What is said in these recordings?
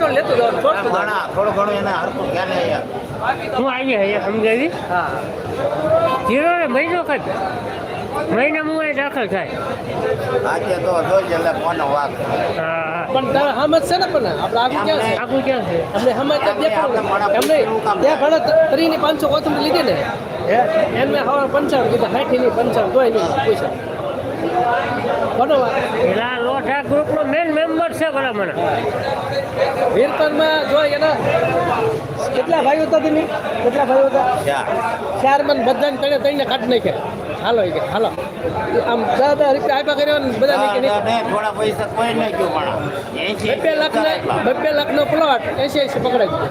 થોડું થોડું લેતું જવાનું થોડું થોડું. ઘણા થોડું ઘણું એને હરખું ધ્યાન અહીંયા હું આવી અહીંયા સમજાવી? હા. જીરો ને મહિનો ખત મહિના હું અહીં દાખલ થાય. આજે તો જોઈ એટલે વાક. હા. પણ તારે હમત છે ને પણ આપણે આગળ ક્યાં છે? આખું ક્યાં છે? અમને હમત જ દેખાડું એમ નહીં. ત્યાં ઘણા ત્રીની પાંચસો ઓછું લીધી ને. એમ મેં હવે પંચાવન કીધા સાઠી ની પંચાવન તોય નહીં બનો પેલા લોટ ગ્રુપનો મેન મેમ્બર છે બરાબર મને વીરપરમાં જો એના કેટલા ભાઈઓ હતા તમે કેટલા ભાઈઓ હતા? ચાર. મન બધાને તણે તઈને કાઢી નાખ્યા. હાલો કે હાલો. આમ દસ દસ આપ્યા કર્યો ને બધા નહીં થોડા પૈસા કોઈ નહીં ગયું પણ. લાખનો પ્લોટ એસી એસી પકડાઈ દીધો.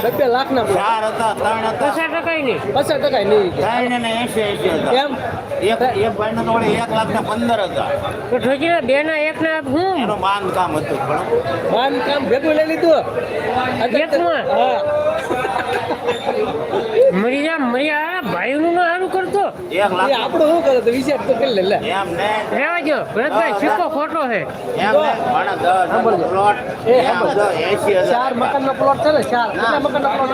બે લાખ ના ચાર હતા ત્રણ હતા. પચાસ ટકા નહીં. પચાસ ટકા નહીં. ત્રણ ને એસી એસી હતા. કેમ એક એક ભાઈ ના તોડે એક લાખ ના પંદર હતા. તો ઠોકી બે ના એક ના હું? એનું બાંધકામ હતું પણ. બાંધકામ ભેગું લઈ લીધું. એકમાં? હા. મરી જા મરી આ ભાઈનું ના લાખ. આપણું શું કરે તો વિચાર તો કરી લે લે. એમ ને. રહેવા જો ભરતભાઈ સિક્કો ખોટો છે. ને. તો ચાર મકાન નો પ્લોટ છે ને? ચાર. કેટલા મકાન નો પ્લોટ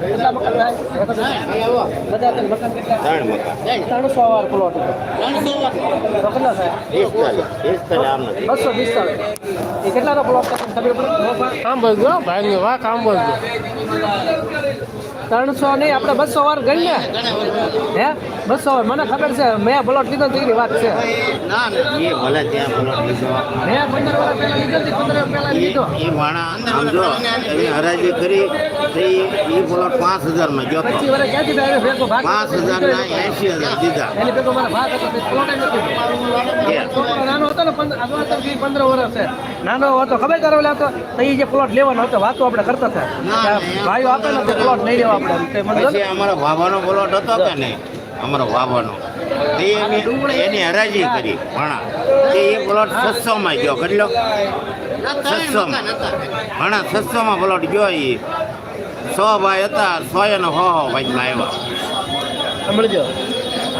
કેટલા મકાન થાય? બધા ત્રણ મકાન કેટલા? ત્રણ મકાન. ત્રણસો વાર પ્લોટ તો કેટલા થાય? બસો પિસ્તાળીસ એ કેટલાનો પ્લોટ ખબર પડી? આમ બોલજો ભાઈ વાક આમ બોલજો ત્રણસો નહીં આપણે બસો વાર ગણીએ. હે? બસો વાર. મને ખબર છે, મેં પ્લોટ લીધો તેની વાત છે. ના ના. એ ભલે ત્યાં ભલે લીધો હતી એ માણા આમ જો એની હરાજી કરી તો એ પ્લોટ પાંચ હજારમાં ગયો ભાગ પાંચ હજાર ના એસી હજાર દીધા. હતો નાનો હતો હતો ખબર તારે ઓલા હતો તો એ જે પ્લોટ લેવાનો હતો વાતો આપણે કરતા હતા. ભાઈઓ આપે ને પ્લોટ નહીં લેવા આપણે. અમારો ભાભાનો પ્લોટ હતો કે નહીં? અમારો ભાભાનો તે એની હરાજી કરી, ભણા. તે એ પ્લોટ છસો માં ગયો કેટલો છસો માં ભણા છસો માં પ્લોટ ગયો એ. સો ભાઈ હતા સો એનો હો હો ભાઈ આવ્યા. સાંભળજો.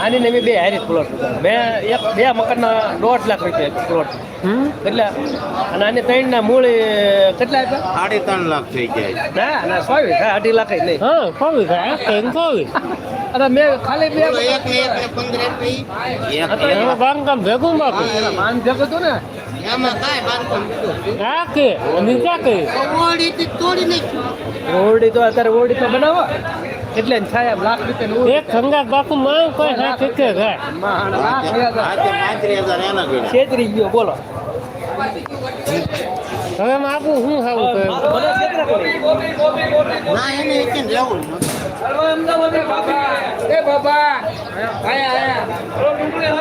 આની ને મેં બે હારી પ્લોટ મેં એક બે મકાનના દોઢ લાખ રૂપિયા પ્લોટ એટલે અને આની ત્રણના મૂળ કેટલા આપ્યા? સાડી ત્રણ લાખ થઈ જાય. ના ના સોવી હા અઢી લાખ નહીં. હા કેમ કોવી અને મેં ખાલી બે બાંધકામ ભેગું હતું ને? કે કે. ઓરડી તો અત્યારે ઓરડી તો બનાવો. એટલે સાહેબ લાખ રૂપિયા એક ખંગાત બાપુ માં કોઈ હા એના ગણ્યા છેતરી ગયો બોલો. હવે માગું શું ખાવું તો. ના એને એક લેવું એ બાબા. આયા આયા.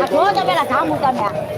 જો તો પેલા ધામ ઉતર્યા તો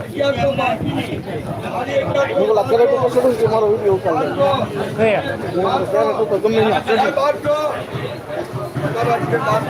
કઈ મૂક્યો હમ કયા